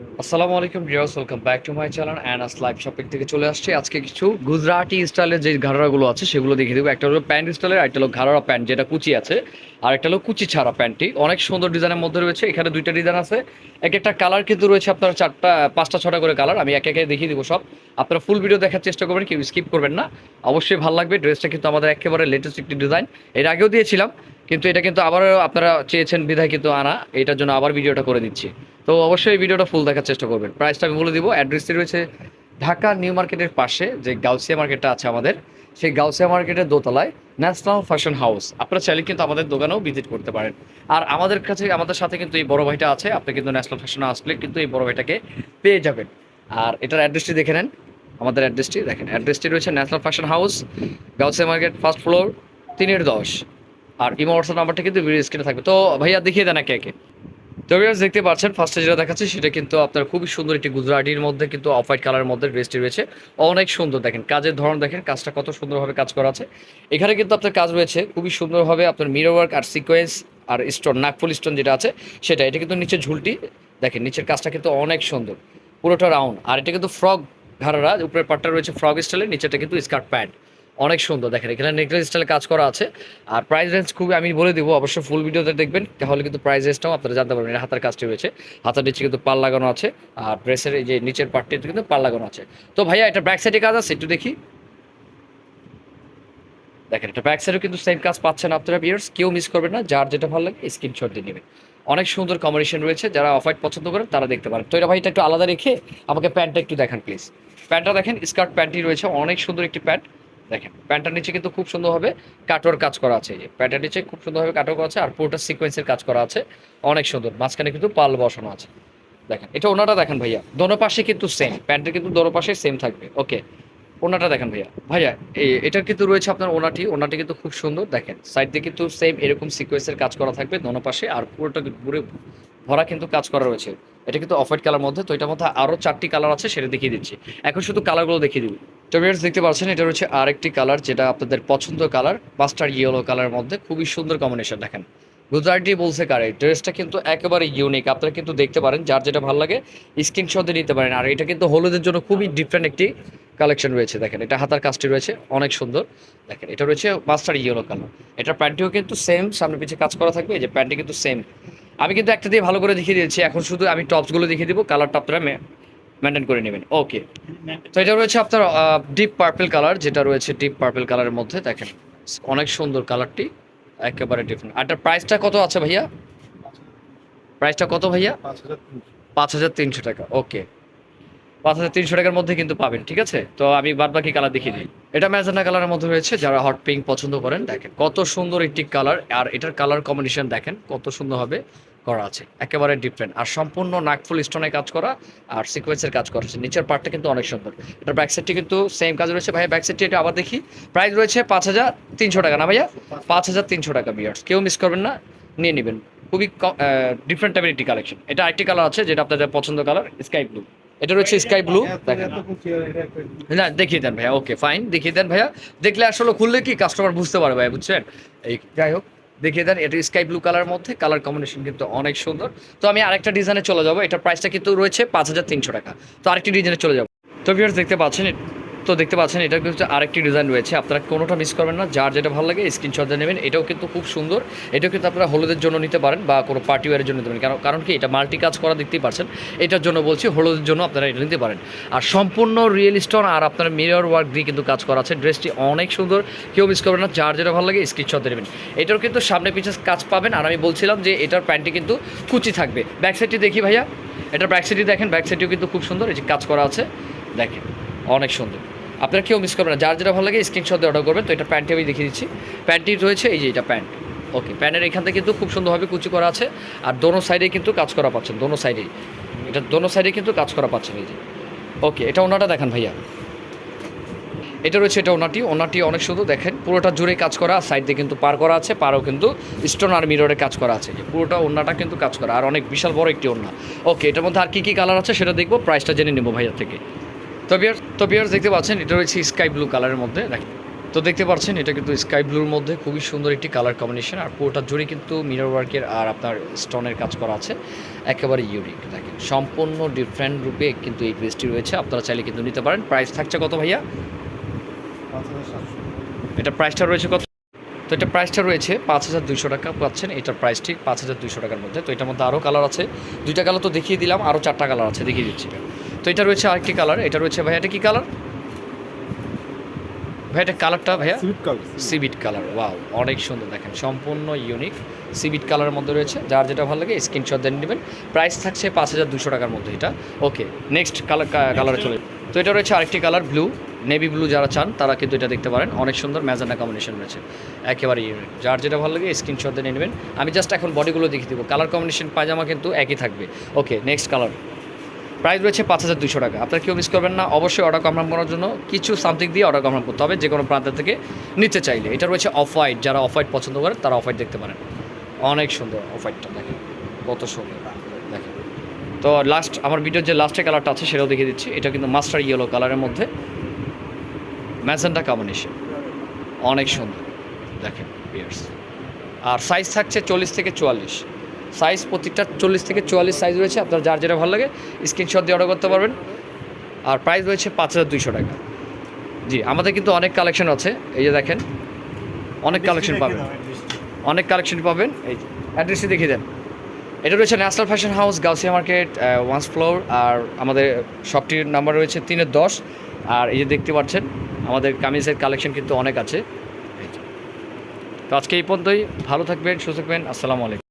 আসসালামু আলাইকুম viewers, welcome back to my channel Anas live shopping থেকে চলে আসছে। আজকে কিছু গুজরাটি স্টাইলের যে ঘাড়াগুলো আছে, সেগুলো দেখিয়ে দেবো। একটা হলো প্যান্ট স্টাইলের একটা হলো ঘাড়া প্যান্ট, যেটা কুচি আছে। আর একটা হলো কুচি ছাড়া প্যান্টটি। অনেক সুন্দর ডিজাইনের মধ্যে রয়েছে। এখানে দুইটা ডিজাইন আছে। এক একটা কালার কিন্তু রয়েছে আপনার চারটা, পাঁচটা, ছটা করে কালার। আমি একে একে দেখিয়ে দিব সব। আপনারা ফুল ভিডিও দেখার চেষ্টা করবেন, কেউ স্কিপ করবেন না। অবশ্যই ভালো লাগবে। ড্রেসটা কিন্তু আমাদের একেবারে লেটেস্ট একটি ডিজাইন। এর আগেও দিয়েছিলাম। কিন্তু এটা কিন্তু আবারও আপনারা চেয়েছেন বিধায় কিন্তু আনা, এটার জন্য আবার ভিডিওটা করে দিচ্ছি। তো অবশ্যই ভিডিওটা ফুল দেখার চেষ্টা করবেন। প্রাইসটা আমি বলে দিব অ্যাড্রেসটি রয়েছে ঢাকা নিউ মার্কেটের পাশে, যে গাউসিয়া মার্কেটটা আছে আমাদের, সেই গাউসিয়া মার্কেটের দোতলায় ন্যাশনাল ফ্যাশন হাউস। আপনারা চাইলে কিন্তু আমাদের দোকানেও ভিজিট করতে পারেন। আর আমাদের কাছে, আমাদের সাথে কিন্তু এই বড় ভাইটা আছে, আপনি কিন্তু ন্যাশনাল ফ্যাশন আসলে কিন্তু এই বড় ভাইটাকে পেয়ে যাবেন। আর এটার অ্যাড্রেসটি দেখে নেন, আমাদের অ্যাড্রেসটি দেখেন। অ্যাড্রেসটি রয়েছে national fashion house, Gausia market first floor তিনের দশ। আর ইমো হোয়াটসঅ্যাপ নাম্বারটা কিন্তু ভিডিও স্ক্রিনে থাকবে। তো ভাইয়া দেখিয়ে দেন একে একে। তো ভিউয়ার্স দেখতে পাচ্ছেন ফার্স্টে যেটা দেখাচ্ছে সেটা কিন্তু আপনার খুবই সুন্দর একটি গুজরাটির মধ্যে কিন্তু অফ হোয়াইট কালারের মধ্যে ড্রেসটি রয়েছে। অনেক সুন্দর দেখেন, কাজের ধরন দেখেন, কাজটা কত সুন্দরভাবে কাজ করা আছে। এখানে কিন্তু আপনার কাজ রয়েছে খুবই সুন্দরভাবে আপনার মিরর ওয়ার্ক আর সিকোয়েন্স আর স্টোন নাকফুল স্টোন যেটা আছে সেটা, এটা কিন্তু নিচে ঝুলটি দেখেন, নিচের কাজটা কিন্তু অনেক সুন্দর। পুরোটা রাউন্ড আর এটা কিন্তু ফ্রক ঘাড়ারা, উপরের পাটটা রয়েছে ফ্রক স্টাইলের নিচেটা কিন্তু স্কার্ট প্যান্ট অনেক সুন্দর। দেখেন, এখানে নেকলেস স্টাইলে কাজ করা আছে। আর প্রাইস রেঞ্জ খুবই, আমি বলে দিব অবশ্যই ফুল ভিডিওতে দেখবেন। তাহলে কিন্তু প্রাইস রেঞ্জটাও আপনারা জানতে পারবেন হাতার কাজটি রয়েছে হাতার নিচে কিন্তু পাল লাগানো আছে, আর ড্রেসের এই যে নিচের পার্টটিতে কিন্তু পাল লাগানো আছে। তো ভাইয়া, এটা ব্যাক সাইডে কাজ আছে? একটু দেখি। দেখেন, এটা ব্যাক সাইডেও কিন্তু সেম কাজ পাচ্ছেন আপনারা বিয়ার্স কেউ মিস করবেন না, যার যেটা ভালো লাগে স্ক্রিনশট দিয়ে নেবেন। অনেক সুন্দর কম্বিনেশন রয়েছে, যারা অফ হোয়াইট পছন্দ করেন, তারা দেখতে পারেন। তো এটা ভাইটা একটু আলাদা রেখে আমাকে প্যান্টটা একটু দেখান প্লিজ প্যান্টটা দেখেন স্কার্ট প্যান্টই রয়েছে, অনেক সুন্দর একটি প্যান্ট। দেখেন, প্যান্টটার নিচে কিন্তু খুব সুন্দরভাবে কাটোয়ার কাজ করা আছে। যে প্যান্টের নিচে খুব সুন্দরভাবে কাটোর করা আছে আর পুরোটা সিকোয়েন্সের কাজ করা আছে। অনেক সুন্দর, মাঝখানে কিন্তু পাল বসানো আছে। দেখেন, এটা ওনাটা দেখেন ভাইয়া, দোনো পাশে কিন্তু সেম প্যান্টের কিন্তু দোনো পাশে সেম থাকবে। ওকে ওনাটা দেখেন ভাইয়া। ভাইয়া, এই, এটার কিন্তু রয়েছে আপনার ওনাটি ওনাটি কিন্তু খুব সুন্দর। দেখেন সাইড দিয়ে কিন্তু সেম এরকম সিকোয়েন্সের কাজ করা থাকবে দোনো পাশে আর পুরোটা পুরো ভরা কিন্তু কাজ করা রয়েছে। এটা কিন্তু অফ হোয়াইট কালার মধ্যে, তো এটার মধ্যে আরও চারটি কালার আছে, সেটা দেখিয়ে দিচ্ছি। এখন শুধু কালারগুলো দেখিয়ে দিবি। তো দেখতে পাচ্ছেন, এটা হচ্ছে আরেকটি কালার যেটা আপনাদের পছন্দ কালার, মাস্টার ইয়েলো কালারের মধ্যে খুবই সুন্দর কম্বিনেশন দেখেন। গুজরাটি বলছে কারে ড্রেসটা কিন্তু একেবারে ইউনিক আপনারা কিন্তু দেখতে পারেন, যার যেটা ভালো লাগে স্ক্রিনশটে নিতে পারেন। আর এটা কিন্তু হলুদের জন্য খুবই ডিফারেন্ট একটি কালেকশন রয়েছে, দেখেন, এটা হাতার কাজটি রয়েছে, অনেক সুন্দর। দেখেন, এটা রয়েছে মাস্টার ইয়েলো কালার এটার প্যান্টিও কিন্তু সেম সামনে পিছিয়ে কাজ করা থাকবে, এই যে প্যান্টটি কিন্তু সেম আমি কিন্তু একটা দিয়ে ভালো করে দেখিয়ে দিয়েছি, এখন শুধু আমি টপসগুলো দেখিয়ে দিব কালারটা আপনারা মেনটেন করে নেবেন। ওকে তো এটা রয়েছে আপনার ডিপ পার্পল কালার যেটা রয়েছে ডিপ পার্পল কালারের মধ্যে, দেখেন, অনেক সুন্দর কালারটি একেবারে ডিফারেন্ট আর প্রাইসটা কত আছে ভাইয়া? প্রাইসটা কত ভাইয়া? পাঁচ হাজার তিনশো টাকা ওকে পাঁচ হাজার তিনশো টাকার মধ্যে কিন্তু পাবেন, ঠিক আছে? তো আমি বাদ বাকি কালার দেখিয়ে দিই। এটা ম্যাজেন্ডা কালারের মধ্যে রয়েছে, যারা হট পিঙ্ক পছন্দ করেন, দেখেন, কত সুন্দর একটি কালার আর এটার কালার কম্বিনেশন দেখেন, কত সুন্দর হবে। করা আছে। একেবারে ডিফারেন্ট আর সম্পূর্ণ নাকফুল স্টোনে কাজ করা আর সিকোয়েন্সের কাজ করা আছে। নিচের পার্টটা কিন্তু অনেক সুন্দর। এটার ব্যাক সাইডটি কিন্তু সেম কাজ রয়েছে। ভাইয়া ব্যাক সাইডটি এটা আবার দেখি। প্রাইস রয়েছে পাঁচ হাজার তিনশো টাকা। না ভাইয়া? পাঁচ হাজার তিনশো টাকা বিয়ার্স কেউ মিস করবেন না। নিয়ে নেবেন। খুবই ডিফারেন্ট টাইপের একটি কালেকশন এটা আরেকটি কালার আছে যেটা আপনাদের পছন্দ কালার স্কাই ব্লু এটা রয়েছে স্কাই ব্লু দেখেন। না দেখিয়ে দেন ভাইয়া। ওকে ফাইন দেখিয়ে দেন ভাইয়া। দেখলে আসলে খুললে কি কাস্টমার বুঝতে পারবে ভাইয়া বুঝছেন? এই যাই হোক। দেখিয়ে দেন, এটা স্কাই ব্লু কালার মধ্যে কালার কম্বিনেশন কিন্তু অনেক সুন্দর। তো আমি আরেকটা ডিজাইনে চলে যাব এটার প্রাইসটা কিন্তু রয়েছে পাঁচ হাজার তিনশো টাকা। তো আরেকটি ডিজাইনে চলে যাব। তো ভিউয়ার্স দেখতে পাচ্ছেন তো দেখতে পাচ্ছেন এটা কিন্তু আরেকটি ডিজাইন রয়েছে। আপনারা কোনোটা মিস করবেন না, যার যেটা ভালো লাগে স্ক্রিনশট নেবেন। এটাও কিন্তু খুব সুন্দর। এটাও কিন্তু আপনারা হলুদের জন্য নিতে পারেন বা কোনো পার্টি ওয়ারের জন্য নিতে পারেন। কারণ কারণ কি, এটা মাল্টি কাজ করা দেখতেই পাচ্ছেন। এটার জন্য বলছি হলুদের জন্য আপনারা এটা নিতে পারেন। আর সম্পূর্ণ রিয়েল স্টোন আর আপনার মিরর ওয়ার্ক দিয়ে কিন্তু কাজ করা আছে। ড্রেসটি অনেক সুন্দর। কেউ মিস করবেন না, যার যেটা ভালো লাগে স্ক্রিনশট নেবেন। এটার কিন্তু সামনে পিছিয়ে কাজ পাবেন। আর আমি বলছিলাম যে এটার প্যান্টটি কিন্তু কুচি থাকবে। ব্যাক সাইডটি দেখি ভাইয়া। এটার ব্যাক সাইডটি দেখেন। ব্যাক সাইডটিও কিন্তু খুব সুন্দর। এই যে কাজ করা আছে, দেখেন। অনেক সুন্দর। আপনারা কেউ মিস করবেন না। যার যেটা ভালো লাগে স্ক্রিনশট দিয়ে অর্ডার করবেন। তো এটা প্যান্টটি আমি দেখিয়ে দিচ্ছি। প্যান্টটি রয়েছে, এই যে এটা প্যান্ট ওকে প্যান্টের এখান থেকে কিন্তু খুব সুন্দরভাবে কুচি করা আছে। আর দোনো সাইডে কিন্তু কাজ করা পাচ্ছেন, দোনো সাইডেই এটা দোনো সাইডে কিন্তু কাজ করা পাচ্ছেন, এই যে। ওকে এটা ওনাটা দেখান ভাইয়া। এটা রয়েছে, এটা ওনাটি। ওনাটি অনেক সুন্দর, দেখেন। পুরোটা জুড়ে কাজ করা সাইড দিয়ে কিন্তু পার করা আছে, পারও কিন্তু স্টোন আর মিররে কাজ করা আছে। যে পুরোটা ওনাটা কিন্তু কাজ করা। আর অনেক বিশাল বড় একটি ওনা ওকে এটার মধ্যে আর কী কী কালার আছে সেটা দেখব। প্রাইসটা জেনে নেব ভাইয়ার থেকে। তো বিয়ার দেখতে পাচ্ছেন, এটা রয়েছে স্কাই ব্লু কালারের মধ্যে। তো দেখতে পাচ্ছেন, এটা কিন্তু স্কাই ব্লুর মধ্যে খুবই সুন্দর একটি কালার কম্বিনেশন আর পুরোটা জুড়ে কিন্তু মিরর ওয়ার্কের আর আপনার স্টোনের কাজ করা আছে। একেবারে ইউনিক দেখেন। সম্পূর্ণ ডিফারেন্ট রূপে কিন্তু এই ড্রেসটি রয়েছে। আপনারা চাইলে কিন্তু নিতে পারেন। প্রাইস থাকছে কত ভাইয়া? এটা প্রাইসটা রয়েছে কত? তো এটা প্রাইসটা রয়েছে পাঁচ হাজার দুইশো টাকা পাচ্ছেন। এটার প্রাইস ঠিক পাঁচ হাজার দুইশো টাকার মধ্যে। তো এটার মধ্যে আরও কালার আছে। দুইটা কালার তো দেখিয়ে দিলাম। আরও চারটা কালার আছে। দেখিয়ে দিচ্ছি। তো এটা রয়েছে আরেকটি কালার এটা রয়েছে ভাইয়া এটা কী কালার ভাই এটা কালারটা ভাইয়া? সিবিট কালার ওয়াও অনেক সুন্দর দেখেন সম্পূর্ণ ইউনিক সিবিট কালারের মধ্যে রয়েছে যার যেটা ভালো লাগে স্ক্রিনশট দিয়ে নেবেন। প্রাইস থাকছে পাঁচ হাজার দুশো টাকার মধ্যে এটা। ওকে নেক্সট কালার কালারে চলে তো এটা রয়েছে আরেকটি কালার ব্লু নেভি ব্লু যারা চান তারা কিন্তু এটা দেখতে পারেন অনেক সুন্দর ম্যাজানা কম্বিনেশন রয়েছে একেবারে ইউনিক যার যেটা ভালো লাগে স্ক্রিনশট দিয়ে নেবেন। আমি জাস্ট এখন বডিগুলো দেখিয়ে দেবো কালার কম্বিনেশন পায়জামা কিন্তু একই থাকবে। ওকে নেক্সট কালার প্রাইস রয়েছে পাঁচ হাজার দুশো টাকা। আপনার কেউ মিস করবেন না। অবশ্যই অর্ডার কনফার্ম করার জন্য কিছু সামথিং দিয়ে অর্ডার কনফার্ম করতে হবে, যে কোনো প্রান্ত থেকে নিতে চাইলে। এটা রয়েছে অফ হোয়াইট যারা অফ হোয়াইট পছন্দ করেন, তারা অফ হোয়াইট দেখতে পারেন। অনেক সুন্দর অফ হোয়াইটটা দেখেন। কত সুন্দর। দেখেন। তো লাস্ট আমার ভিডিওর যে লাস্টের কালারটা আছে, সেটাও দেখিয়ে দিচ্ছি। এটা কিন্তু মাস্টার ইয়েলো কালারের মধ্যে। ম্যাজেন্টা কম্বিনেশন অনেক সুন্দর। দেখেন আর সাইজ থাকছে চল্লিশ থেকে চুয়াল্লিশ। সাইজ প্রত্যেকটা চল্লিশ থেকে চুয়াল্লিশ সাইজ রয়েছে আপনার যার যেটা ভালো লাগে স্ক্রিনশট দিয়ে অর্ডার করতে পারবেন। আর প্রাইস রয়েছে পাঁচ হাজার দুইশো টাকা। জি আমাদের কিন্তু অনেক কালেকশন আছে এই যে দেখেন অনেক কালেকশন পাবেন। অনেক কালেকশন পাবেন এই অ্যাড্রেসটি দেখিয়ে দেন। এটা রয়েছে national fashion house Gausia market once floor আর আমাদের শপটির নাম্বার রয়েছে তিনের দশ। আর এই যে দেখতে পাচ্ছেন আমাদের কামিজের কালেকশন কিন্তু অনেক আছে। তো আজকে এই পর্যন্তই ভালো থাকবেন সুস্থ থাকবেন আসসালামু আলাইকুম।